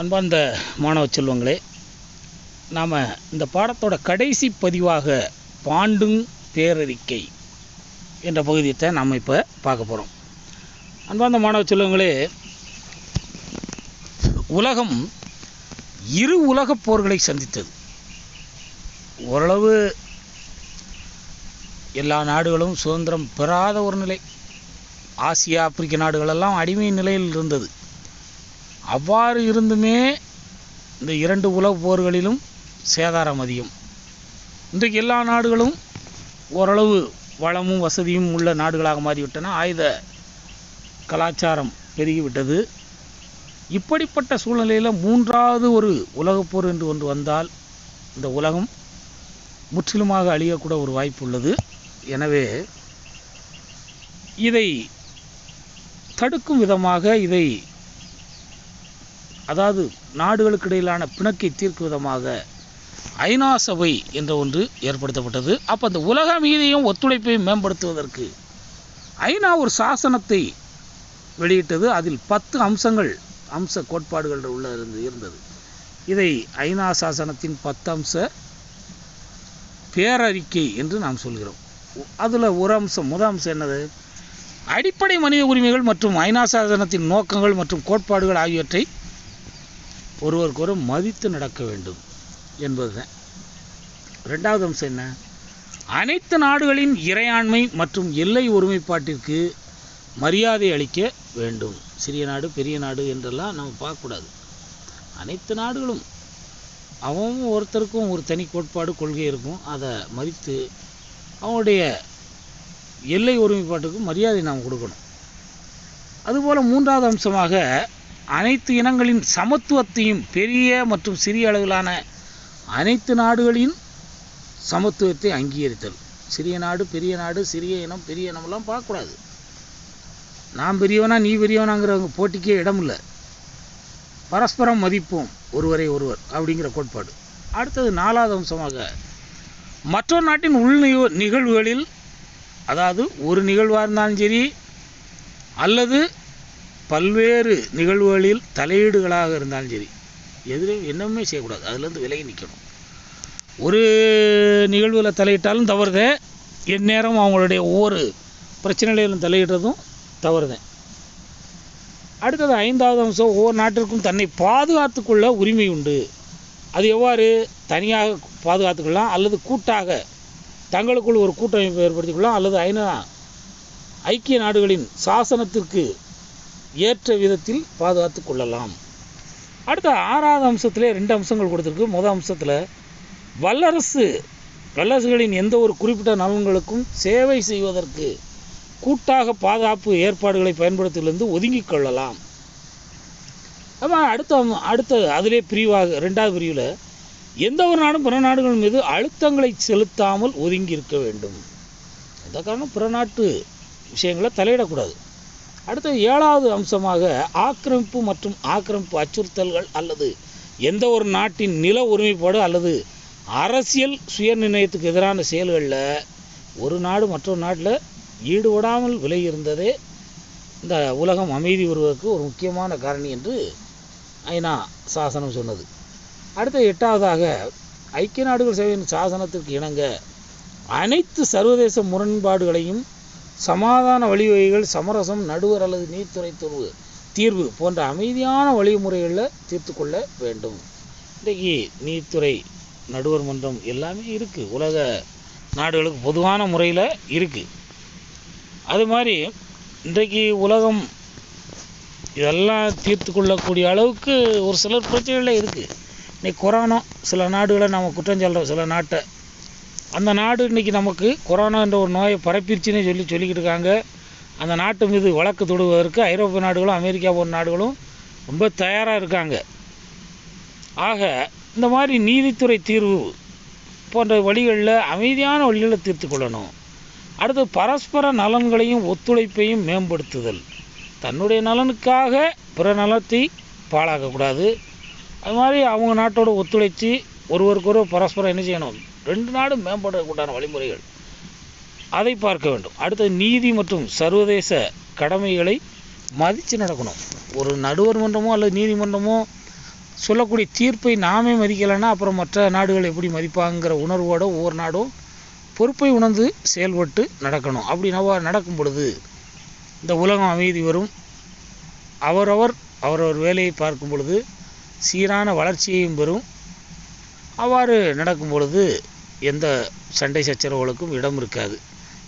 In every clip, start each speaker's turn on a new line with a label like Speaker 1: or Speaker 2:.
Speaker 1: அன்பார்ந்த மாணவ செல்வங்களே நாம் இந்த பாடத்தோட கடைசி பதிவாக பாண்டுங் பேரறிக்கை என்ற பகுதியத்தை நாம் இப்போ பார்க்க போகிறோம் அன்பார்ந்த மாணவ செல்வங்களே உலகம் இரு உலகப் போர்களை சந்தித்தது. ஓரளவு எல்லா நாடுகளும் சுதந்திரம் பெறாத ஒரு நிலை. ஆசியா ஆப்பிரிக்க நாடுகளெல்லாம் அடிமை நிலையில் இருந்தது. அவ்வாறு இருந்துமே இந்த இரண்டு உலகப் போர்களிலும் சேதாரம் அதிகம். இன்றைக்கு எல்லா நாடுகளும் ஓரளவு வளமும் வசதியும் உள்ள நாடுகளாக மாறிவிட்டன. ஆயுத கலாச்சாரம் பெருகிவிட்டது. இப்படிப்பட்ட சூழ்நிலையில் மூன்றாவது ஒரு உலகப் போர் என்று ஒன்று வந்தால் இந்த உலகம் முற்றிலுமாக அழியக்கூட ஒரு வாய்ப்பு உள்ளது. எனவே இதை தடுக்கும் விதமாக இதை அதாவது நாடுகளுக்கு இடையிலான பிணக்கை தீர்க்கும் விதமாக ஐநா சபை என்ற ஒன்று ஏற்படுத்தப்பட்டது. அப்போ அந்த உலக மீதியும் ஒத்துழைப்பையும் மேம்படுத்துவதற்கு ஐநா ஒரு சாசனத்தை வெளியிட்டது. அதில் பத்து அம்சங்கள் அம்ச கோட்பாடுகள் உள்ள இருந்து இருந்தது. இதை ஐநா சாசனத்தின் பத்து அம்ச பேரறிக்கை என்று நாம் சொல்கிறோம். அதில் ஒரு அம்சம் முத அம்சம் என்னது? அடிப்படை மனித உரிமைகள் மற்றும் ஐநா சாசனத்தின் நோக்கங்கள் மற்றும் கோட்பாடுகள் ஆகியவற்றை ஒருவருக்கொரு மதித்து நடக்க வேண்டும் என்பதுதான். ரெண்டாவது அம்சம் என்ன? அனைத்து நாடுகளின் இறையாண்மை மற்றும் எல்லை ஒருமைப்பாட்டிற்கு மரியாதை அளிக்க வேண்டும். சிறிய நாடு பெரிய நாடு என்றெல்லாம் நம்ம பார்க்கக்கூடாது. அனைத்து நாடுகளும் அவன் ஒருத்தருக்கும் ஒரு தனி கோட்பாடு கொள்கை இருக்கும். அதை மதித்து அவனுடைய எல்லை ஒருமைப்பாட்டுக்கு மரியாதை நாம் கொடுக்கணும். அதுபோல் மூன்றாவது அம்சமாக அனைத்து இனங்களின் சமத்துவத்தையும் பெரிய மற்றும் சிறிய அளவிலான அனைத்து நாடுகளின் சமத்துவத்தை அங்கீகரித்தல். சிறிய நாடு பெரிய நாடு சிறிய இனம் பெரிய இனமெல்லாம் பார்க்கக்கூடாது. நான் பெரியவனா நீ பெரியவனாங்கிறவங்க போட்டிக்கே இடம் இல்லை பரஸ்பரம் மதிப்போம் ஒருவரை ஒருவர் அப்படிங்கிற கோட்பாடு. அடுத்தது நாலாவது அம்சமாக மற்றொரு நாட்டின் உள் நிக- நிகழ்வுகளில் அதாவது ஒரு நிகழ்வாக இருந்தாலும் சரி அல்லது பல்வேறு நிகழ்வுகளில் தலையீடுகளாக இருந்தாலும் சரி எதிரே என்னமே செய்யக்கூடாது. அதுலேருந்து விலகி நிற்கணும். ஒரு நிகழ்வில் தலையிட்டாலும் தவறுதே. எந்நேரம் அவங்களுடைய ஒவ்வொரு பிரச்சனைகளிலும் தலையிடுறதும் தவறுதேன் அடுத்தது ஐந்தாவது அம்சம் ஒவ்வொரு நாட்டிற்கும் தன்னை பாதுகாத்துக்கொள்ள உரிமை உண்டு. அது எவ்வாறு? தனியாக பாதுகாத்துக்கொள்ளலாம் அல்லது கூட்டாக தங்களுக்குள் ஒரு கூட்டமைப்பு ஏற்படுத்திக்கொள்ளலாம் அல்லது ஐநா ஐக்கிய நாடுகளின் சாசனத்திற்கு ஏற்ற விதத்தில் பாதுகாத்து கொள்ளலாம். அடுத்த ஆறாவது அம்சத்திலே ரெண்டு அம்சங்கள் கொடுத்துருக்கு. முதல் அம்சத்தில் வல்லரசு வல்லரசுகளின் எந்த ஒரு குறிப்பிட்ட நலன்களுக்கும் சேவை செய்வதற்கு கூட்டாக பாதுகாப்பு ஏற்பாடுகளை பயன்படுத்துவதிலிருந்து ஒதுங்கிக் கொள்ளலாம். ஆமாம் அடுத்த அடுத்த அதிலே பிரிவாக ரெண்டாவது பிரிவில் எந்த ஒரு நாடும் பிற நாடுகள் மீது அழுத்தங்களை செலுத்தாமல் ஒதுங்கி இருக்க வேண்டும். அந்த காரணம்? பிற நாட்டு விஷயங்களை தலையிடக்கூடாது. அடுத்த ஏழாவது அம்சமாக ஆக்கிரமிப்பு மற்றும் ஆக்கிரமிப்பு அச்சுறுத்தல்கள் அல்லது எந்த ஒரு நாட்டின் நில ஒருமைப்பாடு அல்லது அரசியல் சுயநிர்ணயத்துக்கு எதிரான செயல்களில் ஒரு நாடு மற்றொரு நாட்டில் ஈடுபடாமல் விலகியிருந்ததே இந்த உலகம் அமைதி வருவதற்கு ஒரு முக்கியமான காரணி என்று ஐநா சாசனம் சொன்னது. அடுத்த எட்டாவதாக ஐக்கிய நாடுகள் சபையின் சாசனத்திற்கு இணங்க அனைத்து சர்வதேச முரண்பாடுகளையும் சமாதான வழிவகைகள் சமரசம் நடுவர் அல்லது நீதித்துறை தீர்வு தீர்வு போன்ற அமைதியான வழிமுறைகளில் தீர்த்து கொள்ள வேண்டும். இன்றைக்கு நீதித்துறை நடுவர் மன்றம் எல்லாமே இருக்குது உலக நாடுகளுக்கு பொதுவான முறையில் இருக்குது அது மாதிரி இன்றைக்கு உலகம் இதெல்லாம் தீர்த்து கொள்ளக்கூடிய அளவுக்கு ஒரு சிலர் பிரச்சனைகளில் இருக்குது இன்றைக்கி கொரோனா சில நாடுகளை நம்ம குற்றம் சொல்கிறோம் சில நாட்டை அந்த நாடு இன்றைக்கி நமக்கு கொரோனா என்ற ஒரு நோயை பரப்பிருச்சுன்னு சொல்லி சொல்லிக்கிட்டு இருக்காங்க அந்த நாட்டு மீது வழக்கு தொடுவதற்கு ஐரோப்பிய நாடுகளும் அமெரிக்கா போன்ற நாடுகளும் ரொம்ப தயாராக இருக்காங்க. ஆக இந்த மாதிரி நீதித்துறை தீர்வு போன்ற வழிகளில் அமைதியான வழிகளில் தீர்த்து கொள்ளணும். அடுத்து பரஸ்பர நலன்களையும் ஒத்துழைப்பையும் மேம்படுத்துதல். தன்னுடைய நலனுக்காக பிற நலத்தை பாழாக்கக்கூடாது. அது மாதிரி அவங்க நாட்டோட ஒத்துழைத்து ஒருவருக்கொரு பரஸ்பரம் என்ன செய்யணும்? ரெண்டு நாடும் மேம்படக்கூடான வழிமுறைகள். அதை பார்க்க வேண்டும். அடுத்தது நீதி மற்றும் சர்வதேச கடமைகளை மதித்து நடக்கணும். ஒரு நடுவர் மன்றமோ அல்லது நீதிமன்றமோ சொல்லக்கூடிய தீர்ப்பை நாமே மதிக்கலைன்னா அப்புறம் மற்ற நாடுகள் எப்படி மதிப்பாங்கிற உணர்வோடு ஒவ்வொரு நாடும் பொறுப்பை உணர்ந்து செயல்பட்டு நடக்கணும். அப்படி நவ நடக்கும் பொழுது இந்த உலகம் அமைதி வரும். அவரவர் அவரவர் வேலையை பார்க்கும் பொழுது சீரான வளர்ச்சியையும் பெறும். அவ்வாறு நடக்கும் பொழுது எந்த சண்டை சச்சரவுகளுக்கும் இடம் இருக்காது.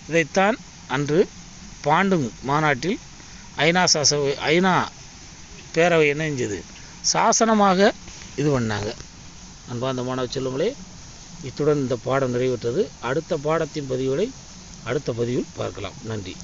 Speaker 1: இதைத்தான் அன்று பாண்டும் மாநாட்டில் ஐநா சாசவை ஐநா பேரவை என்ன செஞ்சது? சாசனமாக இது பண்ணாங்க. அன்பார்ந்த மாணவ செல்லுங்களே இத்துடன் இந்த பாடம் நிறைவேற்றது. அடுத்த பாடத்தின் பதிவுகளை அடுத்த பதிவில் பார்க்கலாம். நன்றி.